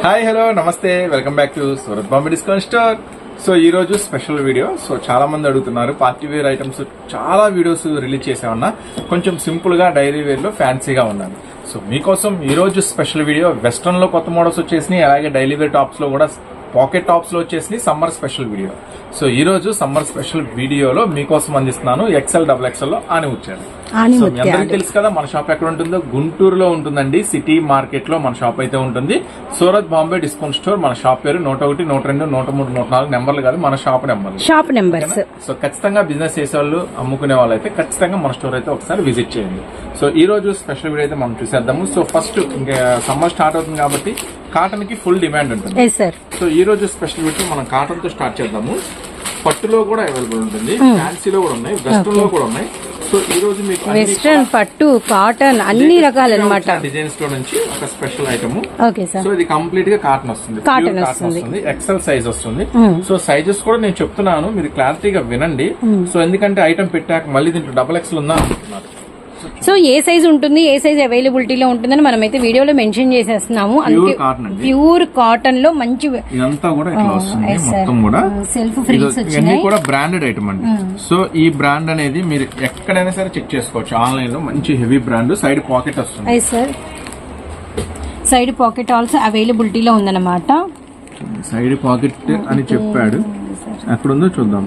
Hi hello namaste welcome back to Surat Bombay discount store so ఈ రోజు special video so చాలా మంది అడుగుతున్నారు పార్టీ వేర్ ఐటమ్స్ చాలా వీడియోస్ రిలీజ్ చేసామన్నా కొంచెం సింపుల్గా డైరీ వేర్లో ఫ్యాన్సీగా ఉన్నాను. సో మీకోసం ఈ రోజు స్పెషల్ వీడియో వెస్ట్రన్లో కొత్త మోడల్స్ వచ్చేసినాయి అలాగే డైలీ వేర్ టాప్స్లో కూడా పాకెట్ టాప్స్లో వచ్చేసి సమ్మర్ స్పెషల్ వీడియో సో ఈ రోజు సమ్మర్ స్పెషల్ వీడియోలో మీకోసం అందిస్తున్నాను ఎక్సెల్ డబుల్ ఎక్సెల్లో ఆని వచ్చాను తెలుసు కదా మన షాప్ ఎక్కడ ఉంటుందో గుంటూరులో ఉంటుందండి. సిటీ మార్కెట్లో మన షాప్ అయితే ఉంటుంది. సూరత్ బాంబే డిస్కౌంట్ స్టోర్ మన షాప్ పేరు నూట ఒకటి నూట రెండు నూట మూడు నూట నాలుగు నెంబర్లు కాదు మన షాప్ నెంబర్లు. Shop numbers. సో ఖచ్చితంగా బిజినెస్ చేసే వాళ్ళు అమ్ముకునే వాళ్ళు అయితే ఖచ్చితంగా మన స్టోర్ అయితే ఒకసారి విజిట్ చేయండి. సో ఈ రోజు స్పెషల్ వీడియో అయితే మనం చూసేద్దాము. సో ఫస్ట్ ఇంకా సమ్మర్ స్టార్ట్ అవుతుంది కాబట్టి కాటన్కి ఫుల్ డిమాండ్ ఉంటుంది. సో ఈ రోజు స్పెషల్ వీడియో మనం కాటన్తో స్టార్ట్ చేద్దాము. పట్టులో కూడా అవైలబుల్ ఉంటుంది. ఫ్యాన్సీలో కూడా ఉన్నాయి. వెస్ట్రన్లో కూడా ఉన్నాయి. సో ఈ రోజు మీకు వెస్ట్రన్ పట్టు కాటన్ అన్ని రకాలు అనమాట డిజైన్స్లో నుంచి ఒక special item okay sir so ఇది కంప్లీట్గా కాటన్ వస్తుంది. Pure వస్తుంది. ఎక్సెల్ సైజ్ వస్తుంది. సో సైజెస్ కూడా నేను చెప్తున్నాను. మీరు క్లారిటీగా వినండి. సో ఎందుకంటే ఐటమ్ పెట్టాక మళ్ళీ దీంట్లో డబల్ ఎక్స్ఎల్ ఉందా? అంటున్నారు సో ఏ సైజ్ ఉంటుంది ఏ సైజ్ అవైలబిలిటీలో ఉంటుందని మనం అయితే వీడియోలో మెన్షన్ చేసేస్తున్నాము. ప్యూర్ కాటన్ అండి. ప్యూర్ కాటన్లో మంచి ఇదంతా కూడా ఇట్లా వస్తుంది yes, sir. మొత్తం కూడా. సెల్ఫ్ ఫ్రీస్ ఇవన్నీ కూడా బ్రాండెడ్ ఐటమ్ అండి. సో ఈ బ్రాండ్ అనేది మీరు ఎక్కడైనా సరే చెక్ చేసుకోవచ్చు. ఆన్లైన్లో మంచి హెవీ బ్రాండ్ సైడ్ పాకెట్ వస్తుంది. సార్ సైడ్ పాకెట్ ఆల్సో అవైలబిలిటీలో ఉందన్నమాట. సైడ్ పాకెట్ అని చెప్పాడు. ఎక్కడ ఉందో చూద్దాం.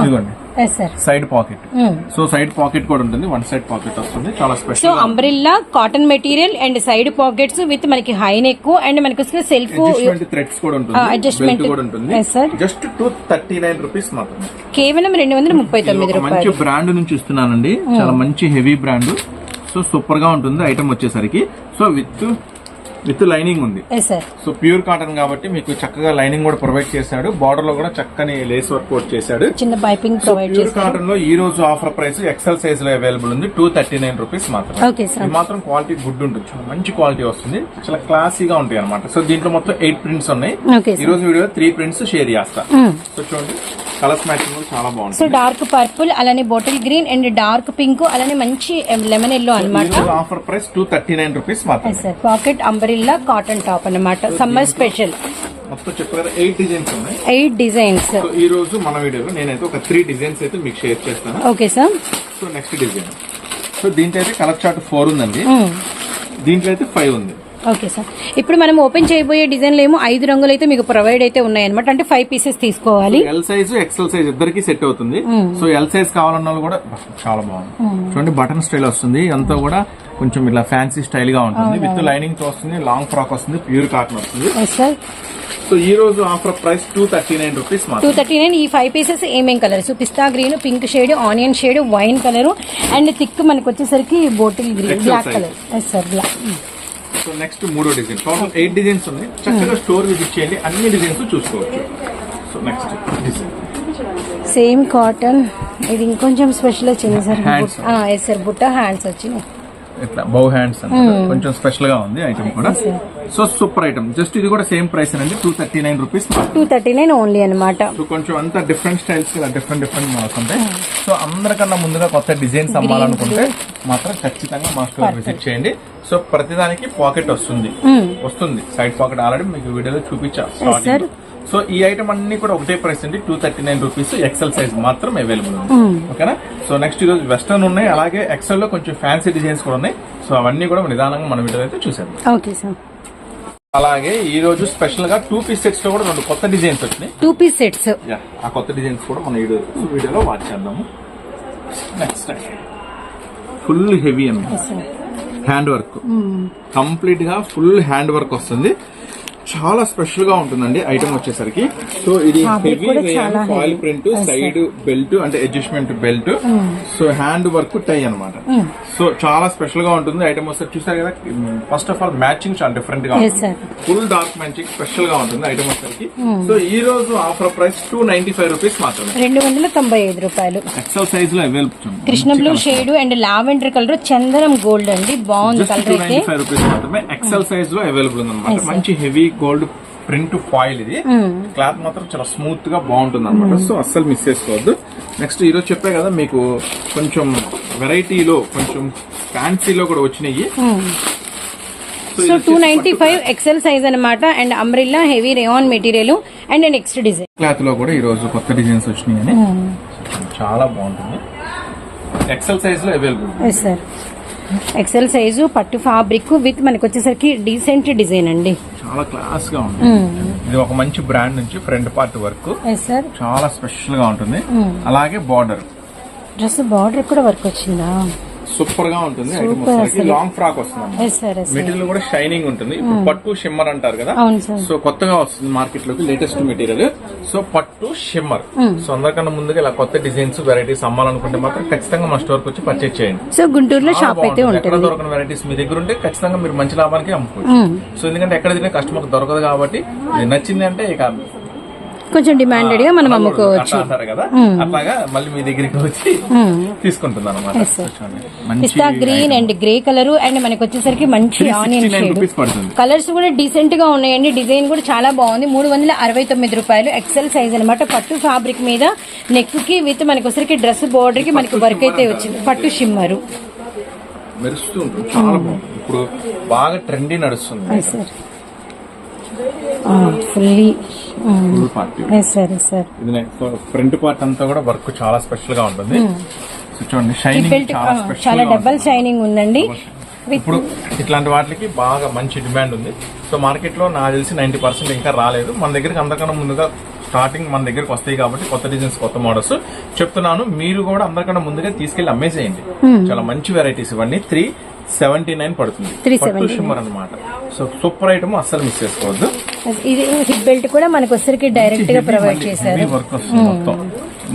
ఇదిగోండి. Yes sir side pocket so side pocket కూడా ఉంటుంది. వన్ సైడ్ పాకెట్ వస్తుంది. చాలా so special umbrella cotton material and side pockets with మనకి హై నెక్ అండ్ మనకి సెల్ఫ్ అడ్జస్ట్మెంట్ థ్రెడ్స్ కూడా ఉంటుంది. Ah, adjustment. బెల్ట్ కూడా ఉంటుంది. Just two thirty nine rupees మాత్రమే. కేవలం రెండు వందల ముప్పై తొమ్మిది ఒక మంచి రూపాయలు. బ్రాండ్ నుంచి ఇస్తున్నానండి చాలా మంచి హెవీ బ్రాండ్ సో సూపర్గా ఉంటుంది. ఐటమ్ వచ్చేసరికి. సో విత్ విత్ లైనింగ్ ఉంది. సో ప్యూర్ కాటన్ కాబట్టి మీకు చక్కగా లైనింగ్ కూడా ప్రొవైడ్ చేశాడు. బార్డర్లో కూడా చక్కని లేస్ వర్క్ కూడా చేశాడు. చిన్న పైపింగ్ ప్రొవైడ్ ప్యూర్ కాటన్లో ఈ రోజు ఆఫర్ ప్రైస్ ఎక్సెల్ సైజ్లో అవైలబుల్ ఉంది. టూ థర్టీ నైన్ రూపీస్ ఇది మాత్రం క్వాలిటీ గుడ్ ఉంటుంది. మంచి క్వాలిటీ వస్తుంది. చాలా క్లాసీగా ఉంటాయి అనమాట సో దీంట్లో మొత్తం ఎయిట్ ప్రింట్స్ ఉన్నాయి. ఈ రోజు వీడియో త్రీ ప్రింట్స్ షేర్ చేస్తా. సో చూడండి కలర్స్ మ్యాచింగ్ కూడా చాలా సో బాగుంటుంది డార్క్ పర్పుల్ అలానే bottle green and dark pink అలానే మంచి లెమన్ ఎల్లో అనమాట offer price two thirty nine rupees మాత్రమే. Sir pocket umbrella cotton top అన్నమాట. Summer special. మొత్తం చెప్పారు ఎయిట్ డిజైన్స్ ఉన్నాయి. ఎయిట్ డిజైన్స్ ఈ రోజు మన వీడియోలో నేనైతే ఒక త్రీ డిజైన్స్ అయితే మీకు షేర్ చేస్తాను. Okay sir so next design so దీంట్లో అయితే కలర్ చార్ట్ ఫోర్ ఉందండి. దీంట్లో అయితే ఫైవ్ ఉంది. Okay sir. ఇప్పుడు మనం ఓపెన్ చేయబోయే డిజైన్లు ఏమో ఐదు రంగులు అయితే మీకు ప్రొవైడ్ అయితే ఉన్నాయి అనమాట అంటే ఫైవ్ పీసెస్ తీసుకోవాలి. ఎల్ సైజ్ ఎక్సెల్ సైజ్ ఇద్దరికి సెట్ అవుతుంది. సో ఎల్ సైజ్ కావాలన్న కూడా చాలా బాగుంది. చూడండి బటన్ స్టైల్ వస్తుంది. అంతా కూడా కొంచెం ఇట్లా ఫ్యాన్సీ స్టైల్గా ఉంటుంది. విత్ లైనింగ్తో వస్తుంది. లాంగ్ ఫ్రాక్ వస్తుంది. ప్యూర్ కాటన్ వస్తుంది. సో ఈ రోజు offer price two thirty nine rupees two thirty nine ఈ ఫైవ్ పీసెస్ ఏమేం colours pista green pink shade onion shade wine colour and thick మనకు వచ్చేసరికి bottle green black. Colour yes sir black so next మూడో design total eight designs ఉన్నాయి. చక్కగా store visit చేయండి. అన్ని designs చూసుకోవచ్చు. So next design same cotton ఇది ఇంకొంచెం స్పెషల్ వచ్చింది సార్. ఎస్ సార్ బుట్ట హ్యాండ్స్ వచ్చినాయి. ఇట్లా బౌ హ్యాండ్స్ కొంచెం స్పెషల్గా ఉంది ఐటమ్ కూడా. సో సూపర్ ఐటమ్ జస్ట్ ఇది కూడా సేమ్ ప్రైస్ అండి. Two thirty nine rupees two thirty nine only అనమాట సో కొంచెం అంతా different styles different different models ఉంటాయి. సో అందరికన్నా ముందుగా కొత్త డిజైన్స్ అమ్మాలనుకుంటే మాత్రం ఖచ్చితంగా మా స్టోర్ విజిట్ చేయండి. సో ప్రతిదానికి పాకెట్ వస్తుంది. వస్తుంది. సైడ్ పాకెట్ ఆల్రెడీ మీకు వీడియోలో చూపించా. సో ఈ ఐటమ్ అన్ని కూడా ఒకటే ప్రైస్ అండి. Two thirty nine rupees XL size మాత్రం అవైలబుల్ ఉంది. ఓకేనా? సో నెక్స్ట్ ఈరోజు వెస్టర్న్ ఉన్నాయి. అలాగే ఎక్సెల్లో కొంచెం ఫ్యాన్సీ డిజైన్స్ కూడా ఉన్నాయి. సో అవన్నీ కూడా నిదానంగా మన వీడియో అయితే చూసేద్దాం. ఓకే సార్ అలాగే ఈ రోజు స్పెషల్గా టూ పీస్ సెట్స్లో కూడా రెండు కొత్త డిజైన్స్ వచ్చినాయి. టూ పీస్ సెట్స్ ఆ కొత్త డిజైన్స్ కూడా మన వీడియో వీడియోలో వాచ్ చేద్దాము. నెక్స్ట్ ఫుల్ హెవీ అన్నమాట హ్యాండ్ వర్క్ కంప్లీట్గా ఫుల్ హ్యాండ్ వర్క్ వస్తుంది. చాలా స్పెషల్గా ఉంటుందండి ఐటమ్ వచ్చేసరికి. సో ఇది heavy foil. Print side belt అంటే adjustment belt. So hand work tie అన్నమాట. సో చాలా స్పెషల్గా ఉంటుంది. ఐటమ్ వస్తే చూసారు కదా ఫస్ట్ ఆఫ్ ఆల్ మ్యాచింగ్ చాలా డిఫరెంట్గా. ఫుల్ డార్క్ మ్యాచింగ్ స్పెషల్గా ఉంటుంది ఐటమ్ వచ్చేసరికి. సో ఈ రోజు offer price two ninety five rupees మాత్రమే. రెండు వందల తొంభై ఐదు రూపాయలు. ఎక్సెల్ సైజ్లో available Krishna blue shade and lavender colour చందనం గోల్డ్ అండి. బాగుంది కలర్ అయితే. ఫైవ్ రూపీస్ మాత్రమే ఎక్సెల్ సైజ్లో అవైలబుల్ ఉంది అనమాట మంచి హెవీ గోల్డ్ ప్రింట్ ఫాయిల్ ఇది. క్లాత్ మాత్రం చాలా స్మూత్గా బాగుంటుంది అనమాట సో అస్సలు మిస్ చేసుకోవద్దు. నెక్స్ట్ ఈరోజు చెప్పే కదా మీకు కొంచెం వెరైటీలో కొంచెం ఫ్యాన్సీలో కూడా వచ్చినాయి. So two ninety five XL size అనమాట and umbrella heavy rayon material and next design క్లాత్లో కూడా ఈ రోజు కొత్త డిజైన్స్ వచ్చినాయని. చాలా బాగుంటుంది. ఎక్సెల్ సైజ్లో అవైలబుల్ సార్ ఎక్సెల్ సైజు పట్టు ఫ్యాబ్రిక్ విత్ మనకి వచ్చేసరికి డీసెంట్ డిజైన్ అండి. చాలా క్లాస్గా ఉంటుంది ఇది ఒక మంచి బ్రాండ్ నుంచి ఫ్రంట్ పార్ట్ వర్క్ చాలా స్పెషల్గా ఉంటుంది. అలాగే బార్డర్ డ్రెస్ బార్డర్ కూడా వర్క్ వచ్చిందా? సూపర్గా ఉంటుంది. ఐటమ్ వచ్చేసరికి లాంగ్ ఫ్రాక్ వస్తుంది మెటీరియల్ కూడా షైనింగ్ ఉంటుంది. ఇప్పుడు పట్టు షిమ్మర్ అంటారు కదా. సో కొత్తగా వస్తుంది మార్కెట్లోకి లేటెస్ట్ మెటీరియల్ సో పట్టు షిమ్మర్. సో అందరికన్నా ముందుగా ఇలా కొత్త డిజైన్స్ వెరైటీస్ అమ్మాలనుకుంటే మాత్రం ఖచ్చితంగా మా స్టోర్కి వచ్చి పర్చేజ్ చేయండి. సో గుంటూరులో షాప్ అయితే. ఎక్కడ ఉంటుంది. దొరకని వెరైటీస్ మీ దగ్గర ఉంటే ఖచ్చితంగా మీరు మంచి లాభానికి అమ్ముకోవచ్చు. సో ఎందుకంటే ఎక్కడ తినే కస్టమర్ దొరకదు కాబట్టి నచ్చింది అంటే ఇక కొంచెం డిమాండెడ్గా మనం అమ్ముకోవచ్చు. అట్లాగా మళ్ళీ మీ దగ్గరికి వచ్చి తీసుకుంటుంది అనమాట పిస్తా green and grey colour and మనకి వచ్చేసరికి మంచి ఆనియన్ షేడ్ కలర్స్ కూడా డీసెంట్గా ఉన్నాయండి. డిజైన్ కూడా చాలా బాగుంది. మూడు వందల అరవై తొమ్మిది రూపాయలు ఎక్సెల్ సైజ్ అనమాట పట్టు ఫ్యాబ్రిక్ మీద నెక్కి విత్ మనకి వచ్చరికి డ్రెస్ బోర్డర్కి మనకి వర్క్ అయితే వచ్చింది. పట్టు షిమ్మరు మెరుస్తూ ఉంటుంది. చాలా బాగుంది. ఇప్పుడు బాగా ట్రెండీ నడుస్తుంది. సార్ ఫుల్లీ సార్ సార్ ఇది ఫ్రంట్ పార్ట్ అంతా కూడా వర్క్ చాలా స్పెషల్గా ఉంటుంది. సో చూడండి షైనింగ్ చాలా డబల్ షైనింగ్ ఉందండి. ఇప్పుడు ఇట్లాంటి వాటికి బాగా మంచి డిమాండ్ ఉంది. సో మార్కెట్లో నాకు తెలిసి నైన్టీ పర్సెంట్ ఇంకా రాలేదు. మన దగ్గరికి అందరికన్నా ముందుగా స్టార్టింగ్ మన దగ్గరికి వస్తాయి కాబట్టి కొత్త డిజైన్స్ కొత్త మోడల్స్ చెప్తున్నాను మీరు కూడా అందరికన్నా ముందుగా తీసుకెళ్ళి అమ్మేసేయండి. చాలా మంచి వెరైటీస్ ఇవన్నీ త్రీ సెవెంటీ నైన్ పడుతుంది. 379. పట్టు షిమ్మర్ అనమాట సో సూపర్ ఐటమ్ అస్సలు మిస్ చేసుకోవద్దు. ఇది హిప్ బెల్ట్ కూడా మనకి వచ్చరికి డైరెక్ట్గా ప్రొవైడ్ చేశారు. మొత్తం.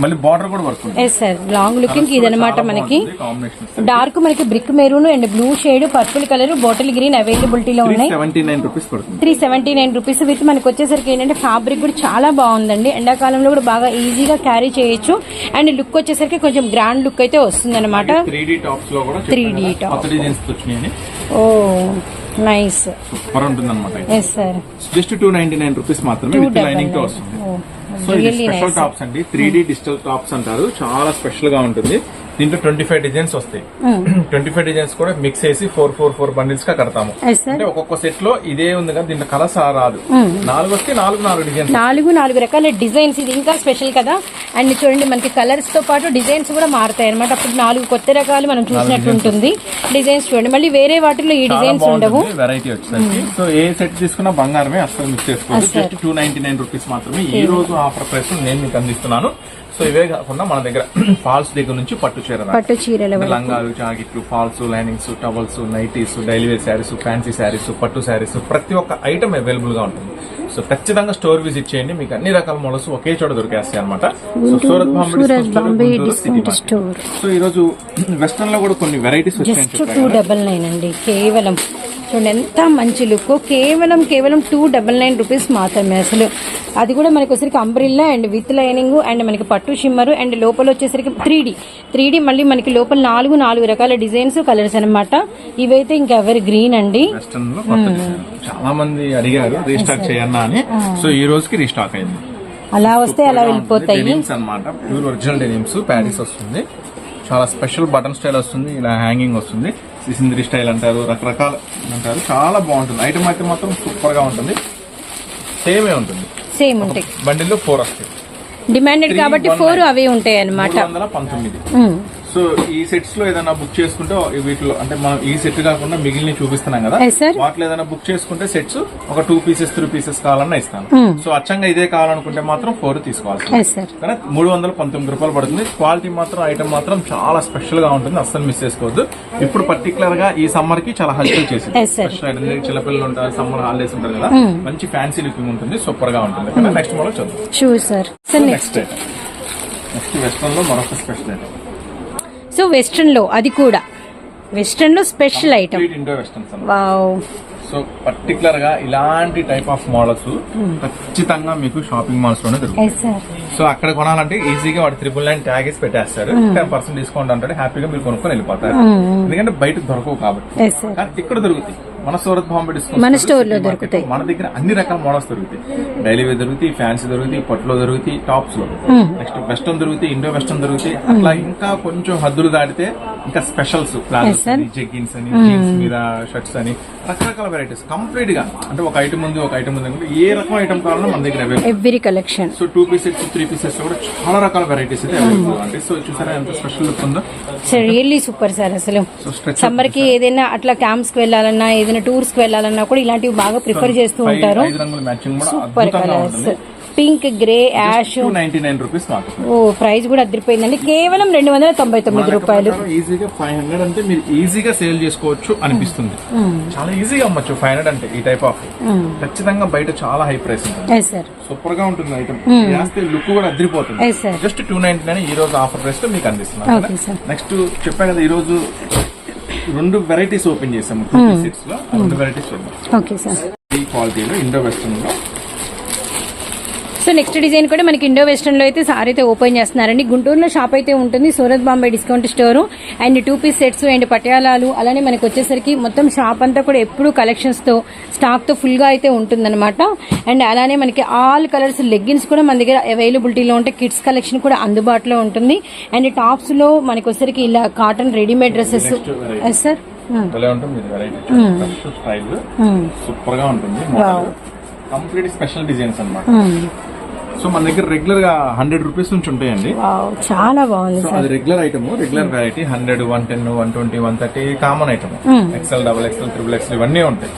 మళ్ళీ బార్డర్ కూడా work yes sir long looking ఇదనమాట మనకి. కాంబినేషన్ డార్క్ మనకి brick maroon and blue shade purple colour bottle green అవైలబిలిటీలో ఉన్నాయి. Three seventy nine rupees with మనకి వచ్చేసరికి ఏంటంటే ఫ్యాబ్రిక్ కూడా చాలా బాగుందండి. ఎండాకాలంలో కూడా బాగా ఈజీగా క్యారీ చేయొచ్చు. అండ్ లుక్ వచ్చేసరికి కొంచెం గ్రాండ్ లుక్ అయితే వస్తుంది అనమాట త్రీ డి టాప్స్లో కూడా 3D చెప్పాను కదా, కొత్త డిజైన్స్ వచ్చినాయని. ఓ. నైస్ సూపర్ ఉంటుంది అనమాట sir just two ninety nine rupees మాత్రమే విత్ లైనింగ్తో వస్తుంది సో ఇది స్పెషల్ టాప్స్ అండి. త్రీ డి డిజిటల్ టాప్స్ అంటారు. చాలా స్పెషల్గా ఉంటుంది. దీంట్లో ట్వంటీ ఫైవ్ డిజైన్స్ వస్తాయి. ట్వంటీ ఫైవ్ డిజైన్స్ కూడా మిక్స్ చేసి ఫోర్ ఫోర్ ఫోర్ బండిల్స్గా కడతాము. అంటే ఒక్కొక్క సెట్లో ఇదే ఉంది కదా దీంట్లో కలర్స్ రాదు. నాలుగు వస్తే నాలుగు నాలుగు డిజైన్స్. నాలుగు నాలుగు రకాల డిజైన్స్ ఇది ఇంకా స్పెషల్ కదా. అండ్ చూడండి మనకి కలర్స్తో పాటు డిజైన్స్ కూడా మారుతాయి అనమాట అప్పుడు నాలుగు కొత్త రకాలు మనం చూసినట్టు ఉంటుంది. డిజైన్స్ చూడండి. మళ్ళీ వేరే వాటిలో ఈ డిజైన్స్ ఉండవు. వెరైటీ వచ్చేసరికి. సో ఏ సెట్ తీసుకున్నా బంగారమే అస్సలు మిక్స్ చేసుకోవచ్చు. Just two ninety nine rupees మాత్రమే. ఈ రోజు ఆఫర్ ప్రైస్ నేను మీకు అందిస్తున్నాను. సో ఇవే కాకుండా మన దగ్గర ఫాల్స్ దగ్గర నుంచి పట్టు చీర. పట్టు చీరల. లంగాలు జాకెట్లు falls linings towels nighties daily wear saris fancy saris పట్టు శారీస్ ప్రతి ఒక్క ఐటమ్ అవైలబుల్గా ఉంటుంది. సో ఖచ్చితంగా స్టోర్ విజిట్ చేయండి. మీకు అన్ని రకాల మోడల్స్ ఒకే చోట దొరికేస్తాయి అనమాట సో సూరత్ బాంబే సో ఈ రోజు వెస్టర్న్లో కూడా కొన్ని వెరైటీస్ అండి. కేవలం చూడండి ఎంత మంచి లుక్. కేవలం కేవలం టూ డబల్ నైన్ రూపీస్ మాత్రమే అసలు. అది కూడా మనకి వచ్చేసరికి umbrella and with lining and మనకి పట్టు షిమ్మరు అండ్ లోపల వచ్చేసరికి త్రీ డి త్రీ డి మళ్ళీ మనకి లోపల నాలుగు నాలుగు రకాల డిజైన్స్ కలర్స్ అన్నమాట. ఇవైతే ఇంకా ఎవరి గ్రీన్ అండి? డిజైన్. చాలా మంది అడిగారు రీస్టాక్ చేయన్నా అని. సో ఈ రోజుకి రీస్టాక్ అయింది. అలా వస్తే అలా వెళ్ళిపోతాయి. అనమాట ప్యూర్ ఒరిజినల్ డెనిమ్స్ ప్యారిస్ వస్తుంది. చాలా స్పెషల్ బటన్ స్టైల్ వస్తుంది ఇలా హ్యాంగింగ్ వస్తుంది. సిసింద్రి స్టైల్ అంటారు రకరకాల అంటారు. చాలా బాగుంటుంది. ఐటమ్ అయితే మాత్రం సూపర్గా ఉంటుంది సేమే ఉంటుంది. సేమ్ ఉంటాయి. బండిల్లో ఫోర్ వస్తాయి. డిమాండెడ్ కాబట్టి ఫోర్ అవే ఉంటాయి అన్నమాట పంతొమ్మిది. సో ఈ సెట్స్లో ఏదైనా బుక్ చేసుకుంటే వీటిలో అంటే మనం ఈ సెట్ కాకుండా మిగిలిన చూపిస్తున్నాం కదా. వాటిలో ఏదైనా బుక్ చేసుకుంటే సెట్స్ ఒక టూ పీసెస్ త్రీ పీసెస్ కావాలన్నా ఇస్తాను. సో అచ్చంగా ఇదే కావాలనుకుంటే మాత్రం ఫోర్ తీసుకోవాలి కానీ మూడు వందల పంతొమ్మిది రూపాయలు పడుతుంది. క్వాలిటీ మాత్రం ఐటమ్ మాత్రం చాలా స్పెషల్గా ఉంటుంది. అస్సలు మిస్ చేసుకోవద్దు. ఇప్పుడు పర్టికులర్గా ఈ సమ్మర్కి చాలా హల్చల్ చేసింది. చిన్నపిల్లలు ఉంటారు సమ్మర్ హాలిడేస్ ఉంటారు కదా. మంచి ఫ్యాన్సీ లుకింగ్ ఉంటుంది సూపర్గా ఉంటుంది. నెక్స్ట్ మోడల్ చూద్దాం. నెక్స్ట్ నెక్స్ట్ వెస్ట్రన్లో మరొక స్పెషల్ ఐటమ్ సో వెస్ట్రన్లో అది కూడా. వెస్ట్రన్లో స్పెషల్ ఐటమ్. వావ్. సో పర్టికులర్గా ఇలాంటి టైప్ ఆఫ్ మోడల్స్ ఖచ్చితంగా మీకు షాపింగ్ మాల్స్లోనే దొరుకుతాయి సో అక్కడ కొనాలంటే ఈజీగా వాడు త్రిబుల్ నైన్ ట్యాగ్ వేసి పెట్టేస్తారు. టెన్ పర్సెంట్ డిస్కౌంట్ అంటాడు. హ్యాపీగా మీరు కొనుక్కొని వెళ్ళిపోతారు. ఎందుకంటే బయట దొరకవు కాబట్టి. ఇక్కడ దొరుకుతాయి. మన సూరత్ బాంబే డిస్కౌంట్ మన స్టోర్, store లో సిటీ మార్కెట్, దొరుకుతాయి. మన దగ్గర అన్ని రకాల మోడల్స్ దొరుకుతాయి. డైలీ వేర్ దొరుకుతాయి ఫ్యాన్సీ దొరుకుతాయి పట్టులో దొరుకుతాయి టాప్స్లో. నెక్స్ట్ వెస్టర్న్ దొరుకుతాయి ఇండో వెస్టర్న్ దొరుకుతాయి. అట్లా ఇంకా కొంచెం హద్దులు దాటితే ఇంకా స్పెషల్స్ ప్లాజోస్ sir. అని జెగ్గిన్స్ అని జీన్స్ మీద షర్ట్స్ అని రకరకాల వెరైటీస్ కంప్లీట్గా. అంటే ఒక ఐటమ్ ఉంది ఒక ఐటమ్ ఉంది ఏ రకం ఐటమ్ కావాలన్నా మన దగ్గర available every collection so two pieces three pieces కూడా చాలా రకాల వెరైటీస్ అయితే అవైలబుల్ అంటే సో చూసారా ఎంత స్పెషల్ లుక్ ఉందో? సో రియల్లీ సూపర్ సార్ అసలు. సమ్మర్కి ఏదైనా అట్లా క్యాంప్స్కి వెళ్ళాలన్నా ఏదైనా టూర్స్కి వెళ్ళాలన్నా కూడా ఇలాంటివి బాగా ప్రిఫర్ చేస్తూ ఉంటారు. Super colours pink grey ash. Ninety nine rupees ఓ ప్రైస్ కూడా అదిరిపోయిందండి కేవలం రెండు వందల తొంభై తొమ్మిది రూపాయలు. ఈజీగా ఫైవ్ హండ్రెడ్ అంటే మీరు ఈజీగా సేల్ చేసుకోవచ్చు అనిపిస్తుంది. చాలా ఈజీగా అమ్మచ్చు ఫైవ్ హండ్రెడ్ అంటే ఈ టైప్ ఆఫ్ ఖచ్చితంగా బయట చాలా హై ప్రైస్ ఉంటుంది. సార్ సూపర్గా ఉంటుంది ఐటమ్ వేస్తే లుక్ కూడా అదిరిపోతుంది జస్ట్ టూ నైన్టీ నైన్ ఈ రోజు ఆఫర్ ప్రైస్లో మీకు అందిస్తున్నాను నెక్స్ట్ చెప్పా కదా ఈ రోజు రెండు వెరైటీస్ ఓపెన్ చేసాము టూ లో. రెండు వెరైటీస్ చూద్దాం. ఈ క్వాలిటీలో ఇండో వెస్టర్న్లో సో నెక్స్ట్ డిజైన్ కూడా మనకి ఇండో వెస్టర్న్లో అయితే సారీ అయితే ఓపెన్ చేస్తున్నారండి. గుంటూరులో షాప్ అయితే ఉంటుంది. Surat Bombay discount store and two piece sets and పటియాలాలు. అలానే మనకి వచ్చేసరికి మొత్తం షాప్ అంతా కూడా ఎప్పుడు కలెక్షన్స్తో స్టాక్తో ఫుల్గా అయితే ఉంటుందన్నమాట. అండ్ అలానే మనకి ఆల్ కలర్స్ లెగ్గిన్స్ కూడా మన దగ్గర అవైలబిలిటీలో ఉంటాయి కిడ్స్ కలెక్షన్ కూడా అందుబాటులో ఉంటుంది. అండ్ టాప్స్లో మనకి వచ్చేసరికి ఇలా cotton readymade dresses yes sir ఉంటుంది సూపర్గా ఉంటుంది కంప్లీట్ స్పెషల్ డిజైన్స్ అన్నమాట. సో మన దగ్గర రెగ్యులర్గా హండ్రెడ్ రూపీస్ నుంచి ఉంటాయండి. చాలా బాగుంది సో అది regular item regular variety hundred one ten one twenty one thirty common item XL double XL triple XL ఇవన్నీ ఉంటాయి.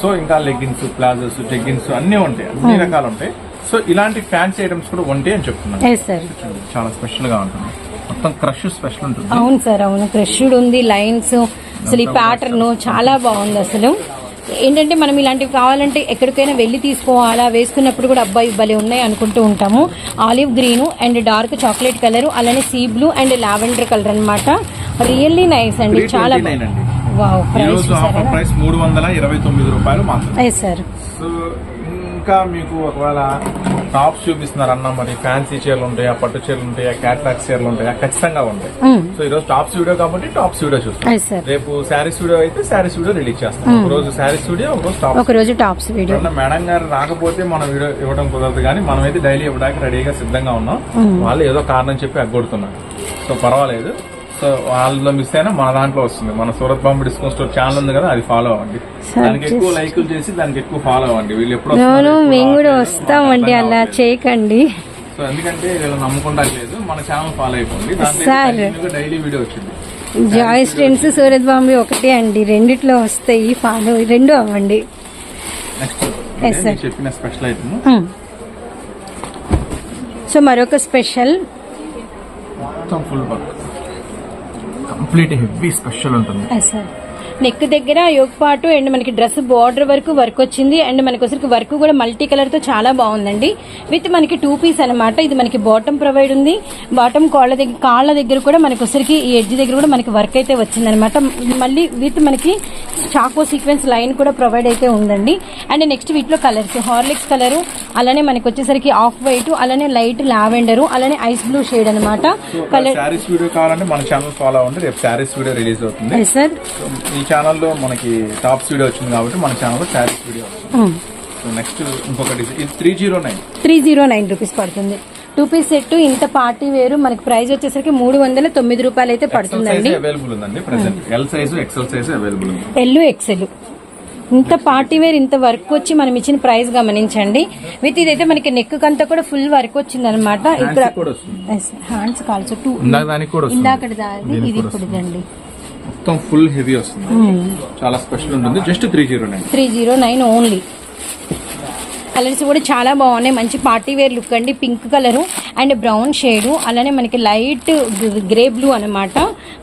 సో ఇంకా లెగ్గిన్స్ ప్లాజోస్ జెగ్గిన్స్ అన్ని ఉంటాయి. అన్ని రకాలు ఉంటాయి. సో ఇలాంటి ఫ్యాన్సీ ఐటమ్స్ కూడా ఉంటాయి అని చెప్తున్నాను. చాలా స్పెషల్గా ఉంటుంది. మొత్తం క్రష్ స్పెషల్ ఉంటుంది. అవును సార్ అవును. క్రష్డ్ ఉంది లైన్స్ అసలు ఈ ప్యాటర్న్ చాలా బాగుంది అసలు. ఏంటంటే మనం ఇలాంటివి కావాలంటే ఎక్కడికైనా వెళ్ళి తీసుకోవాలా? వేసుకున్నప్పుడు కూడా అబ్బాయి భలే ఉన్నాయి అనుకుంటూ ఉంటాము. Olive green and dark chocolate colour అలానే sea blue and lavender colour అన్నమాట. రియల్లీ నైస్ అండి. చాలా ప్రైస్ మూడు వందల ఇరవై తొమ్మిది రూపాయలు మాత్రం సార్ ఇంకా మీకు ఒకవేళ టాప్స్ చూపిస్తున్నారు అన్న మరి ఫ్యాన్సీ చీరలు ఉంటాయా పట్టు చీరలు ఉంటాయా క్యాట్లాక్ చీరలు ఉంటాయా ఖచ్చితంగా ఉంటాయి. సో ఈ రోజు టాప్స్ వీడియో కాబట్టి టాప్స్ వీడియో చూస్తాం. రేపు శారీస్ వీడియో అయితే శారీస్ వీడియో రిలీజ్ చేస్తాం. ఒక రోజు శారీస్ వీడియో ఒక రోజు టాప్స్ ఒక రోజు టాప్స్ వీడియో మేడం గారు రాకపోతే మనం వీడియో ఇవ్వడం కుదరదు కానీ మనమైతే డైలీ ఇవ్వడానికి రెడీగా సిద్ధంగా ఉన్నాం. వాళ్ళు ఏదో కారణం చెప్పి అగ్గొడుతున్నారు. సో పర్వాలేదు. సో వాళ్ళలో మిస్ అయినా మన దాంట్లో వస్తుంది. మన Surat Bombay discount store channel ఉంది కదా అది ఫాలో అవ్వండి. దానికి ఎక్కువ లైకులు చేసి దానికి ఎక్కువ ఫాలో అవ్వండి. వీళ్ళు ఎప్పుడు మేము కూడా వస్తామండి అలా. చేయకండి. సో ఎందుకంటే వీళ్ళు నమ్ముకుంటా లేదు మన ఛానల్ ఫాలో అయిపోండి. డైలీ వీడియో వచ్చింది. జాయిస్ ట్రెండ్స్ సూరత్ బాంబే ఒకటే అండి. రెండిట్లో వస్తాయి ఫాలో రెండు అవ్వండి. చెప్పిన స్పెషల్ ఐటమ్. సో మరొక special full work complete heavy special ఉంటుంది సార్ నెక్ దగ్గర యోగ్ పాటు అండ్ మనకి డ్రెస్ బార్డర్ వరకు వర్క్ వచ్చింది. అండ్ మనకి వచ్చరికి వర్క్ కూడా మల్టీ కలర్తో చాలా బాగుందండి. విత్ మనకి టూ పీస్ అన్నమాట. ఇది మనకి బాటమ్ ప్రొవైడ్ ఉంది. బాటమ్ కాళ్ళ దగ్గర కాళ్ళ దగ్గర కూడా మనకి వచ్చరికి ఈ ఎడ్జ్ దగ్గర కూడా మనకి వర్క్ అయితే వచ్చిందనమాట మళ్ళీ విత్ మనకి చాకో సీక్వెన్స్ లైన్ కూడా ప్రొవైడ్ అయితే ఉందండి. అండ్ నెక్స్ట్ వీటిలో కలర్స్ హార్లిక్స్ కలర్ అలానే మనకి వచ్చేసరికి ఆఫ్ వైట్ అలానే లైట్ లావెండర్ అలానే ఐస్ బ్లూ షేడ్ అనమాట కలర్ వీడియో కావాలంటే మన ఛానల్ ఫాలో అవ్వండి. రేపు శారీస్ వీడియో రిలీజ్ అవుతుంది. సార్ ఛానల్లో మనకి టాప్స్ వీడియో వచ్చింది కాబట్టి మన ఛానల్లో శారీస్ వీడియో వస్తుంది. సో నెక్స్ట్ ఇంకొకటి ఇది three zero nine three zero nine rupees పడుతుంది. టూ పీస్ సెట్ ఇంత పార్టీ వేరు. మనకి ప్రైస్ వచ్చేసరికి మూడు వందల తొమ్మిది రూపాయలు అయితే పడుతుందండి. అవైలబుల్ ఉందండి present L size XL size available ఉంది. ఎల్లు ఎక్సెల్ ఇంత పార్టీ వేర్ ఇంత వర్క్ వచ్చి మనం ఇచ్చిన ప్రైస్ గమనించండి. విత్ ఇదైతే మనకి నెక్ కంతా కూడా ఫుల్ వర్క్ వచ్చింది అనమాట ఇక్కడ హ్యాండ్స్ కాల్స్ టూ ఇందాక ఇది ఇప్పుడు మొత్తం ఫుల్ హెవీ వస్తుంది. చాలా స్పెషల్ ఉంటుంది. Just three zero nine. Three zero nine only. Colours కూడా చాలా బాగున్నాయి. మంచి పార్టీ వేర్ లుక్ అండి. Pink colour and brown shade. అలానే మనకి లైట్ గ్రే బ్లూ అన్నమాట.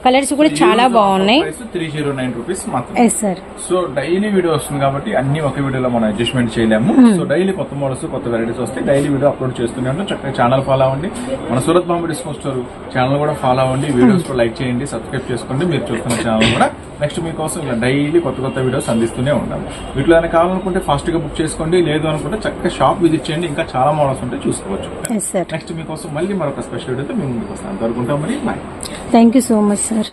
కలర్స్ కూడా చాలా బాగున్నాయి. Three zero nine rupees yes sir so daily video వస్తుంది కాబట్టి అన్ని ఒక వీడియోలో మనం అడ్జస్ట్మెంట్ చేయలేము. సో డైలీ కొత్త మోడల్స్ కొత్త వెరైటీస్ వస్తే డైలీ వీడియో అప్లోడ్ చేస్తూనే ఉంటాం. చక్కగా ఛానల్ ఫాలో అవ్వండి. మన Surat bomb discount store channel కూడా ఫాలో అవ్వండి. వీడియోస్ కూడా లైక్ చేయండి సబ్స్క్రైబ్ చేసుకోండి. మీరు చూస్తున్న ఛానల్ కూడా నెక్స్ట్ మీకోసం ఇలా డైలీ కొత్త కొత్త వీడియోస్ అందిస్తూనే ఉంటాం వీటిలో ఏమైనా కావాలనుకుంటే ఫాస్ట్గా బుక్ చేసుకోండి లేదు అనుకుంటే చక్కగా షాప్ విజిట్ చేయండి ఇంకా చాలా మోడల్స్ ఉంటే చూసుకోవచ్చు. నెక్స్ట్ మీకోసం మళ్ళీ మరొక స్పెషల్ వీడియోతో మేము ముందుకు వస్తాం. అంతవరకు ఉంటాం మరి bye thank you so much sir